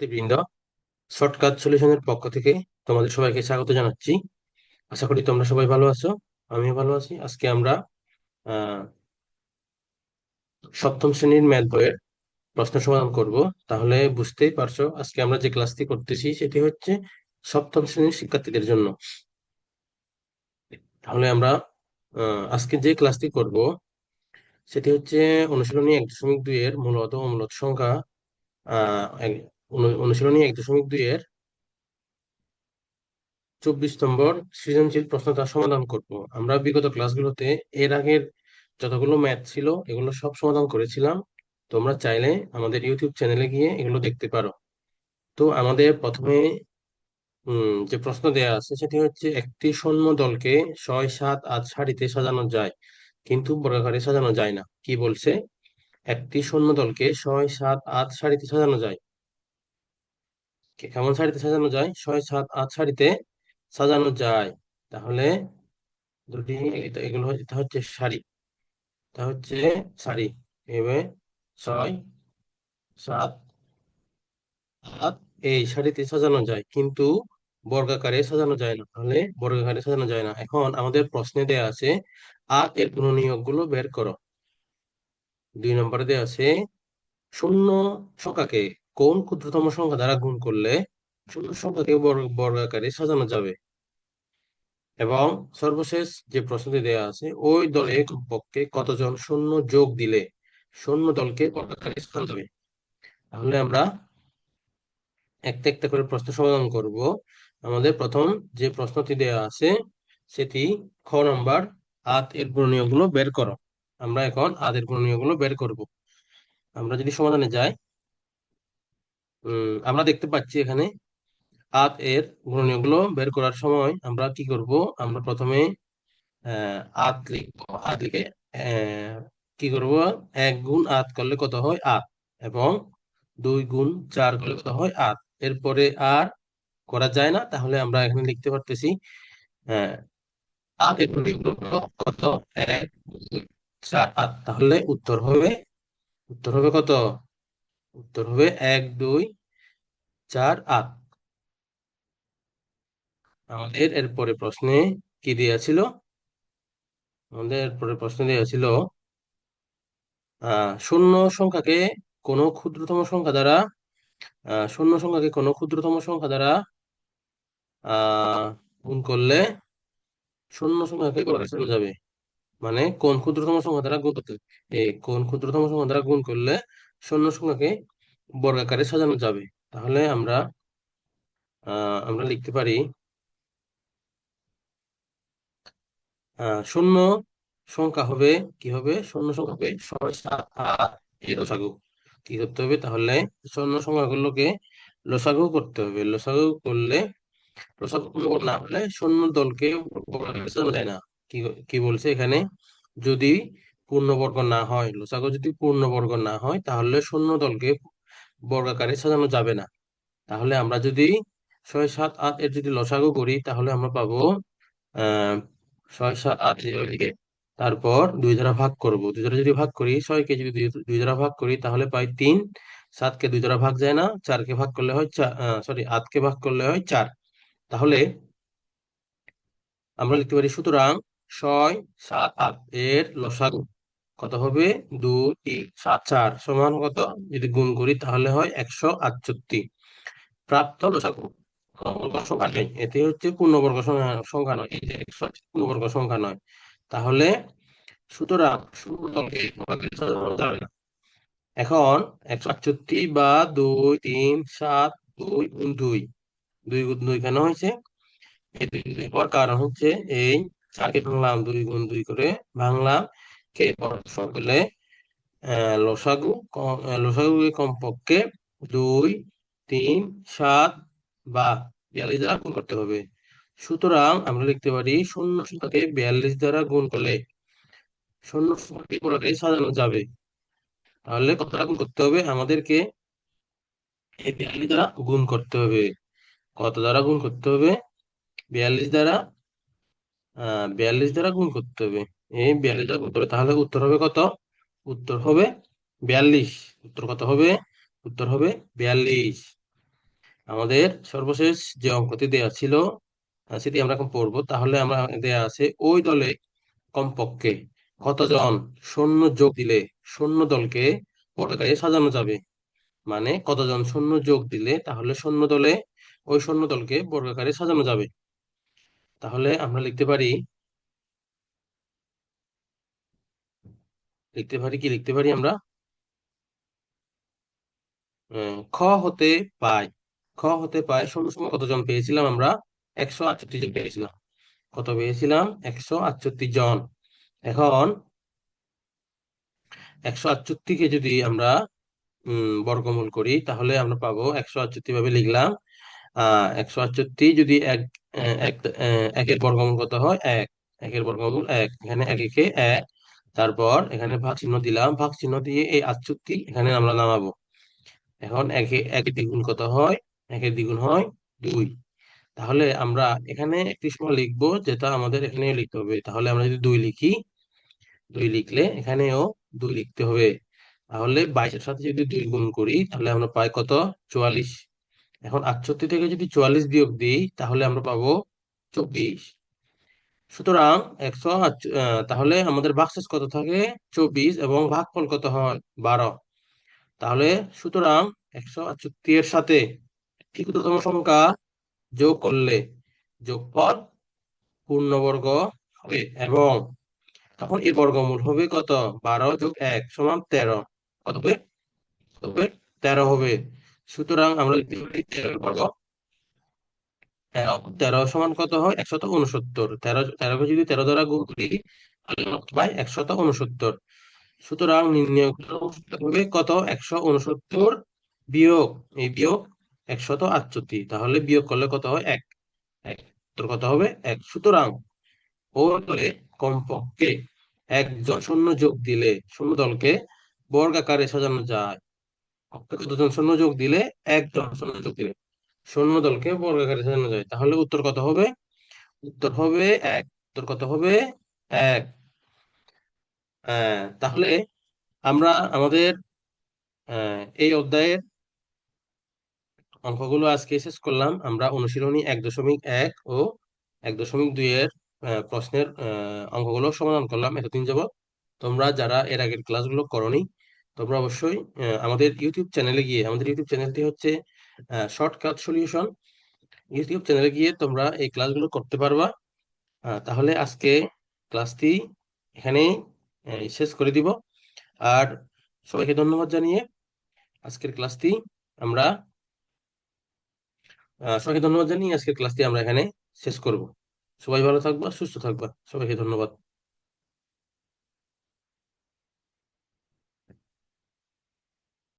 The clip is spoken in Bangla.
শিক্ষার্থীবৃন্দ শর্টকাট সলিউশনের পক্ষ থেকে তোমাদের সবাইকে স্বাগত জানাচ্ছি। আশা করি তোমরা সবাই ভালো আছো, আমিও ভালো আছি। আজকে আমরা সপ্তম শ্রেণির ম্যাথ বইয়ের প্রশ্ন সমাধান করব। তাহলে বুঝতেই পারছ, আজকে আমরা যে ক্লাসটি করতেছি সেটি হচ্ছে সপ্তম শ্রেণির শিক্ষার্থীদের জন্য। তাহলে আমরা আজকে যে ক্লাসটি করব, সেটি হচ্ছে অনুশীলনী এক দশমিক দুই এর মূলত অমূলত সংখ্যা অনুশীলনী এক দশমিক দুই এর চব্বিশ নম্বর সৃজনশীল প্রশ্ন তার সমাধান করব। আমরা বিগত ক্লাসগুলোতে এর আগের যতগুলো ম্যাথ ছিল, এগুলো সব সমাধান করেছিলাম। তোমরা চাইলে আমাদের ইউটিউব চ্যানেলে গিয়ে এগুলো দেখতে পারো। তো আমাদের প্রথমে যে প্রশ্ন দেয়া আছে সেটি হচ্ছে, একটি সৈন্য দলকে ছয়, সাত, আট সারিতে সাজানো যায়, কিন্তু বর্গাকারে সাজানো যায় না। কি বলছে? একটি সৈন্য দলকে ছয়, সাত, আট সারিতে সাজানো যায়। কেমন সারিতে সাজানো যায়? ছয় সাত আট সারিতে সাজানো যায়। তাহলে দুটি এগুলো এটা হচ্ছে সারি এটা হচ্ছে সারি এভাবে ছয়, সাত, আট এই সারিতে সাজানো যায়। কিন্তু বর্গাকারে সাজানো যায় না। তাহলে বর্গাকারে সাজানো যায় না। এখন আমাদের প্রশ্নে দেয়া আছে আট এর গুণনীয়কগুলো বের করো। দুই নম্বরে দেয়া আছে, শূন্য সংখ্যাকে কোন ক্ষুদ্রতম সংখ্যা দ্বারা গুণ করলে শূন্য সংখ্যাকে বর্গাকারে সাজানো যাবে? এবং সর্বশেষ যে প্রশ্নটি দেয়া আছে, ওই দলে কমপক্ষে কতজন শূন্য যোগ দিলে শূন্য দলকে বর্গাকারে সাজানো যাবে তাহলে আমরা একটা একটা করে প্রশ্ন সমাধান করব। আমাদের প্রথম যে প্রশ্নটি দেয়া আছে, সেটি খ নম্বর আত এর গুণনীয়গুলো বের করো। আমরা এখন আদের গুণনীয়গুলো বের করব। আমরা যদি সমাধানে যাই আমরা দেখতে পাচ্ছি এখানে আত এর গুণনীয়গুলো বের করার সময় আমরা কি করব? আমরা প্রথমে আত লিখব। আত লিখে কি করব? এক গুণ আত করলে কত হয়? আত। এবং দুই গুণ চার করলে কত হয়? আট এরপরে আর করা যায় না। তাহলে আমরা এখানে লিখতে পারতেছি কত? এক চার। আট তাহলে উত্তর হবে উত্তর হবে কত? উত্তর হবে এক, দুই, চার, আট। আমাদের এরপরে প্রশ্নে কি দেওয়া ছিল? আমাদের এরপরে প্রশ্ন দেওয়া ছিল শূন্য সংখ্যাকে কোনো ক্ষুদ্রতম সংখ্যা দ্বারা শূন্য সংখ্যাকে কোনো ক্ষুদ্রতম সংখ্যা দ্বারা গুণ করলে শূন্য সংখ্যাকে চলে যাবে মানে কোন ক্ষুদ্রতম সংখ্যা দ্বারা গুণ করতে কোন ক্ষুদ্রতম সংখ্যা দ্বারা গুণ করলে শূন্য সংখ্যাকে বর্গাকারে সাজানো যাবে। তাহলে আমরা আমরা লিখতে পারি শূন্য সংখ্যা হবে, কি হবে? শূন্য সংখ্যা হবে ছয়, সাত, আট, এই লসাগু। কি করতে হবে? তাহলে শূন্য সংখ্যাগুলোকে লসাগু করতে হবে। লসাগু করলে, লসাগু না হলে শূন্য দলকে যায় না। কি কি বলছে এখানে? যদি পূর্ণবর্গ না হয়, লসাগু যদি পূর্ণবর্গ না হয়, তাহলে শূন্য দলকে বর্গাকারে সাজানো যাবে না। তাহলে আমরা যদি ছয় সাত আট এর যদি লসাগু করি, তাহলে আমরা পাবো, আহ, ছয় সাত আট তারপর দুই দ্বারা ভাগ করব। দুই দ্বারা যদি ভাগ করি ছয়কে যদি দুই দ্বারা ভাগ করি, তাহলে পাই তিন। সাতকে দুই দ্বারা ভাগ যায় না চারকে ভাগ করলে হয় সরি আটকে ভাগ করলে হয় চার। তাহলে আমরা লিখতে পারি সুতরাং ছয় সাত আট এর লসাগু। কত হবে? দুই, সাত, চার সমান কত? যদি গুণ করি তাহলে হয় একশো আটষট্টি। প্রাপ্ত লসাগু এতে হচ্ছে পূর্ণবর্গ সংখ্যা নয়। এই যে একশো পূর্ণবর্গ সংখ্যা নয়। তাহলে এখন একশো আটষট্টি বা দুই, তিন, সাত, দুই দুই। দুই গুণ দুই কেন হয়েছে? এই দুই দুই পর কারণ হচ্ছে এই চারকে ভাঙলাম, দুই গুণ দুই করে ভাঙলাম। কে সকলে? লসাগু লসাগু কমপক্ষে দুই, তিন, সাত বা বিয়াল্লিশ দ্বারা গুণ করতে হবে। সুতরাং আমরা লিখতে পারি শূন্য সংখ্যাকে বিয়াল্লিশ দ্বারা গুণ করলে শূন্য সংখ্যাকে সাজানো যাবে। তাহলে কত গুণ করতে হবে? আমাদেরকে এই বিয়াল্লিশ দ্বারা গুণ করতে হবে। কত দ্বারা গুণ করতে হবে? বিয়াল্লিশ দ্বারা, আহ, বিয়াল্লিশ দ্বারা গুণ করতে হবে। এই বিয়াল্লিশ দ্বারা গুণ তাহলে উত্তর হবে কত? উত্তর হবে বিয়াল্লিশ। উত্তর কত হবে? উত্তর হবে বিয়াল্লিশ। আমাদের সর্বশেষ যে অঙ্কটি দেওয়া ছিল সেটি আমরা এখন পড়ব। তাহলে আমরা দেয়া আছে, ওই দলে কমপক্ষে কতজন সৈন্য যোগ দিলে সৈন্য দলকে পতাকায় সাজানো যাবে? মানে কতজন সৈন্য যোগ দিলে তাহলে সৈন্য দলে ওই সৈন্য দলকে বর্গাকারে সাজানো যাবে? তাহলে আমরা লিখতে পারি লিখতে পারি কি? লিখতে পারি আমরা? খ হতে পাই খ হতে পাই সময় কতজন পেয়েছিলাম আমরা? একশো আটষট্টি জন পেয়েছিলাম। কত পেয়েছিলাম? একশো আটষট্টি জন। এখন একশো আটষট্টিকে যদি আমরা, উম, বর্গমূল করি, তাহলে আমরা পাবো একশো আটষট্টি ভাবে লিখলাম। আহ, একশো আটষট্টি যদি এক একের বর্গমূল কত হয়? এক। একের বর্গমূল এক। এখানে এক একে এক। তারপর এখানে ভাগ চিহ্ন দিলাম। ভাগ চিহ্ন দিয়ে এই আটষট্টি এখানে আমরা নামাবো। এখন একে একের দ্বিগুণ কত হয়? একের দ্বিগুণ হয় দুই। তাহলে আমরা এখানে একটি সময় লিখব যেটা আমাদের এখানে লিখতে হবে। তাহলে আমরা যদি দুই লিখি, দুই লিখলে এখানেও দুই লিখতে হবে। তাহলে বাইশের সাথে যদি দুই গুণ করি, তাহলে আমরা পাই কত? চুয়াল্লিশ। এখন আটষট্টি থেকে যদি চুয়াল্লিশ বিয়োগ দিই, তাহলে আমরা পাবো চব্বিশ। সুতরাং একশো তাহলে আমাদের ভাগশেষ কত থাকে? চব্বিশ এবং ভাগফল কত হয়? বারো। তাহলে সুতরাং একশো আটষট্টি এর সাথে ক্ষুদ্রতম সংখ্যা যোগ করলে যোগফল পূর্ণবর্গ হবে এবং তখন এর বর্গমূল হবে কত? বারো যোগ এক সমান তেরো। কত হবে? তেরো হবে। সুতরাং আমরা তেরো বর্গ। তেরো সমান কত হয়? একশত উনসত্তর তেরো তেরোকে যদি তেরো দ্বারা গুণ করি পাই একশত উনসত্তর সুতরাং নির্ণয় হবে কত? একশো উনসত্তর বিয়োগ, এই বিয়োগ একশত আটষট্টি তাহলে বিয়োগ করলে কত হয়? এক। কত হবে? এক। সুতরাং ও দলে কমপক্ষে একজন শূন্য যোগ দিলে শূন্য দলকে বর্গাকারে সাজানো যায়। কতজন শূন্য যোগ দিলে একজন শূন্য যোগ দিলে শূন্য দলকে বর্গাকারে সাজানো যায়। তাহলে উত্তর কত হবে? উত্তর হবে এক। উত্তর কত হবে? এক। আহ, তাহলে আমরা আমাদের আহ, এই অধ্যায়ের অঙ্কগুলো আজকে শেষ করলাম। আমরা অনুশীলনী এক দশমিক এক ও এক দশমিক দুই এর আহ, প্রশ্নের অঙ্কগুলো সমাধান করলাম এতদিন যাবত তোমরা যারা এর আগের ক্লাসগুলো করনি তোমরা অবশ্যই আমাদের ইউটিউব চ্যানেলে গিয়ে, আমাদের ইউটিউব চ্যানেলটি হচ্ছে শর্টকাট সলিউশন ইউটিউব চ্যানেলে গিয়ে তোমরা এই ক্লাসগুলো করতে পারবা। তাহলে আজকে ক্লাসটি এখানেই শেষ করে দিব। আর সবাইকে ধন্যবাদ জানিয়ে আজকের ক্লাসটি আমরা সবাইকে ধন্যবাদ জানিয়ে আজকের ক্লাসটি আমরা এখানে শেষ করব। সবাই ভালো থাকবা, সুস্থ থাকবা। সবাইকে ধন্যবাদ।